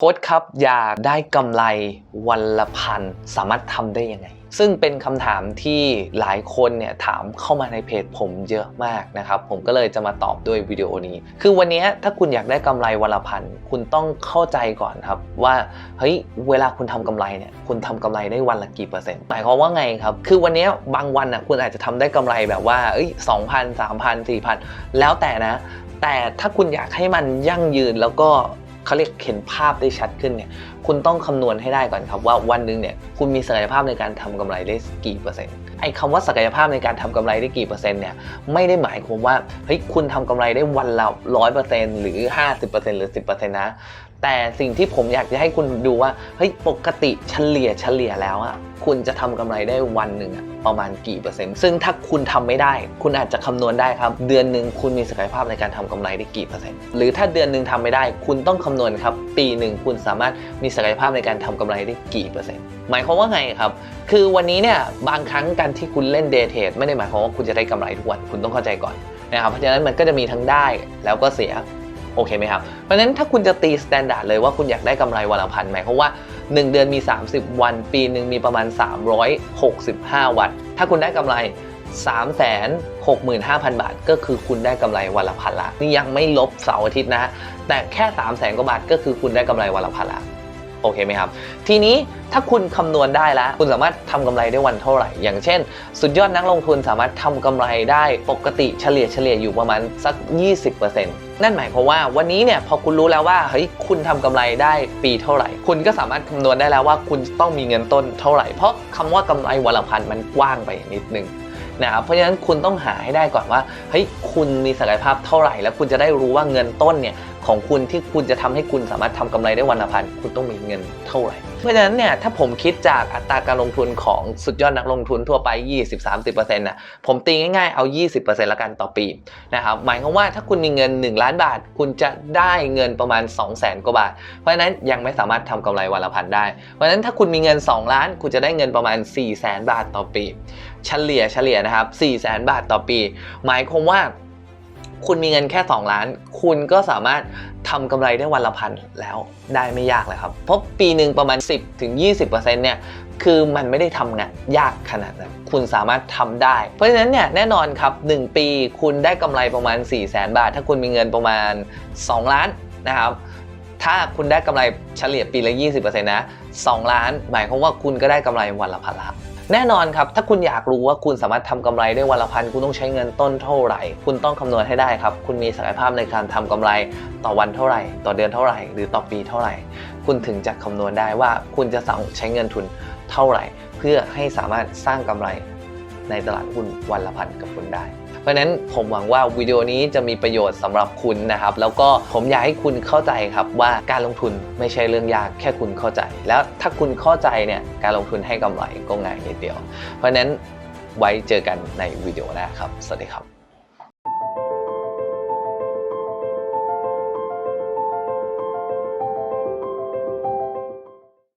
โค้ดครับอยากได้กำไรวันละพันสามารถทำได้ยังไง ซึ่งเป็นคำถามที่หลายคนเนี่ยถามเข้ามาในเพจผมเยอะมากนะครับ ผมก็เลยจะมาตอบด้วยวิดีโอนี้ คือวันนี้ถ้าคุณอยากได้กำไรวันละพันคุณต้องเข้าใจก่อนครับว่าเฮ้ยเวลาคุณทำกำไรเนี่ยคุณทำกำไรได้วันละกี่เปอร์เซ็นต์หมายความว่าไงครับ คือวันนี้บางวันอะคุณอาจจะทำได้กำไรแบบว่าเอ้ยสองพันสามพันสี่พันแล้วแต่นะ แต่ถ้าคุณอยากให้มันยั่งยืนแล้วก็ เขาเรียกเห็นภาพได้ชัดขึ้นเนี่ยคุณต้องคำนวณให้ได้ก่อนครับว่าวันหนึ่งเนี่ยคุณมีศักยภาพในการทำกำไรได้กี่เปอร์เซ็นต์ไอ้คำว่าศักยภาพในการทำกำไรได้กี่เปอร์เซ็นต์เนี่ยไม่ได้หมายความว่าเฮ้ยคุณทำกำไรได้วันละร้อยเปอร์เซ็นต์หรือห้าสิบเปอร์เซ็นต์หรือสิบเปอร์เซ็นต์นะ แต่สิ่งที่ผมอยากจะให้คุณดูว่าเฮ้ยปกติเฉลี่ยเฉลี่ยแล้วอะคุณจะทำกำไรได้วันหนึ่งอะประมาณกี่เปอร์เซ็นต์ ซึ่งถ้าคุณทำไม่ได้ คุณอาจจะคำนวณได้ครับ เดือนหนึ่งคุณมีศักยภาพในการทำกำไรได้กี่เปอร์เซ็นต์ หรือถ้าเดือนหนึ่งทำไม่ได้ คุณต้องคำนวณครับ ปีหนึ่งคุณสามารถมีศักยภาพในการทำกำไรได้กี่เปอร์เซ็นต์ หมายความว่าไงครับ คือวันนี้เนี่ยบางครั้งการที่คุณเล่นเดย์เทรดไม่ได้หมายความว่าคุณจะได้กำไรทุกวัน คุณต้องเข้าใจก่อนนะครับ เพราะฉะนั้นมันก็จะมีทั้งได้แล้วก็เสีย โอเคไหมครับ เพราะฉะนั้นถ้าคุณจะตีสแตนดาร์ดเลยว่าคุณอยากได้กำไรวันละพันหมายความว่า 1 เดือนมี 30 วัน ปีหนึ่งมีประมาณ 365 วัน ถ้าคุณได้กำไร 365,000 บาท ก็คือคุณได้กำไรวันละพันละ นี่ยังไม่ลบเสาร์อาทิตย์นะ แต่แค่ 3 0 0แสนกว่าบาทก็คือคุณได้กำไรวันละพันละ โอเคไหมครับ ทีนี้ถ้าคุณคำนวณได้แล้ว คุณสามารถทำกำไรได้วันเท่าไหร่ อย่างเช่น สุดยอดนักลงทุนสามารถทำกำไรได้ปกติเฉลี่ยเฉลี่ยอยู่ประมาณสัก 20%นั่นหมายความว่าวันนี้เนี่ยพอคุณรู้แล้วว่าเฮ้ยคุณทำกำไรได้ปีเท่าไหร่ คุณก็สามารถคำนวณได้แล้วว่าคุณต้องมีเงินต้นเท่าไหร่ เพราะคำว่ากำไรวันละพันมันกว้างไปนิดนึง นะครับเพราะฉะนั้นคุณต้องหาให้ได้ก่อนว่าเฮ้ยคุณมีศักยภาพเท่าไหร่ แล้วคุณจะได้รู้ว่าเงินต้นเนี่ยของคุณที่คุณจะทำให้คุณสามารถทำกำไรได้วันละพันคุณต้องมีเงินเท่าไหร่เพราะฉะนั้นเนี่ยถ้าผมคิดจากอัตราการลงทุนของสุดยอดนักลงทุนทั่วไป 20-30%นะผมตีง่ายๆเอา 20%ละกันต่อปีนะครับหมายความว่าถ้าคุณมีเงิน 1 ล้านบาท คุณจะได้เงินประมาณ 2 0 0 0 0 0 กว่าบาท เพราะฉะนั้นยังไม่สามารถทำกำไรวันละพันได้ เพราะฉะนั้นถ้าคุณมีเงิน 2 ล้าน คุณจะได้เงินประมาณ 4 0 0 0 0 0 บาทต่อปี เฉลี่ยเฉลี่ยนะครับ 4 0 0 0 0 0 บาทต่อปี หมายความว่า คุณมีเงินแค่ 2 ล้าน คุณก็สามารถทำกำไรได้วันละพันแล้วได้ไม่ยากเลยครับ เพราะปีหนึ่งประมาณ 10ถึง20%เนี่ยคือมันไม่ได้ทำงานยากขนาดนั้น คุณสามารถทำได้ เพราะฉะนั้นเนี่ยแน่นอนครับ 1 ปีคุณได้กำไรประมาณ 4 0 0 0 0 0บาท ถ้าคุณมีเงินประมาณ 2 ล้านนะครับถ้าคุณได้กำไรเฉลี่ยปีละ 20%นะ 2 ล้าน หมายความว่าคุณก็ได้กำไรวันละพันละ แน่นอนครับ ถ้าคุณอยากรู้ว่าคุณสามารถทำกำไรได้วันละพันคุณต้องใช้เงินต้นเท่าไหร่ คุณต้องคำนวณให้ได้ครับ คุณมีศักยภาพในการทำกำไรต่อวันเท่าไหร่ ต่อเดือนเท่าไหร่ หรือต่อปีเท่าไหร่ คุณถึงจะคำนวณได้ว่าคุณจะสั่งใช้เงินทุนเท่าไหร่ เพื่อให้สามารถสร้างกำไร ในตลาดหุ้นวันละพันกับคุณได้ เพราะนั้นผมหวังว่าวิดีโอนี้จะมีประโยชน์สำหรับคุณนะครับ แล้วก็ผมอยากให้คุณเข้าใจครับว่าการลงทุนไม่ใช่เรื่องยากแค่คุณเข้าใจ แล้วถ้าคุณเข้าใจเนี่ยการลงทุนให้กำไรก็ง่ายนิดเดียว เพราะฉะนั้นไว้เจอกันในวิดีโอหน้าครับ สวัสดีครับ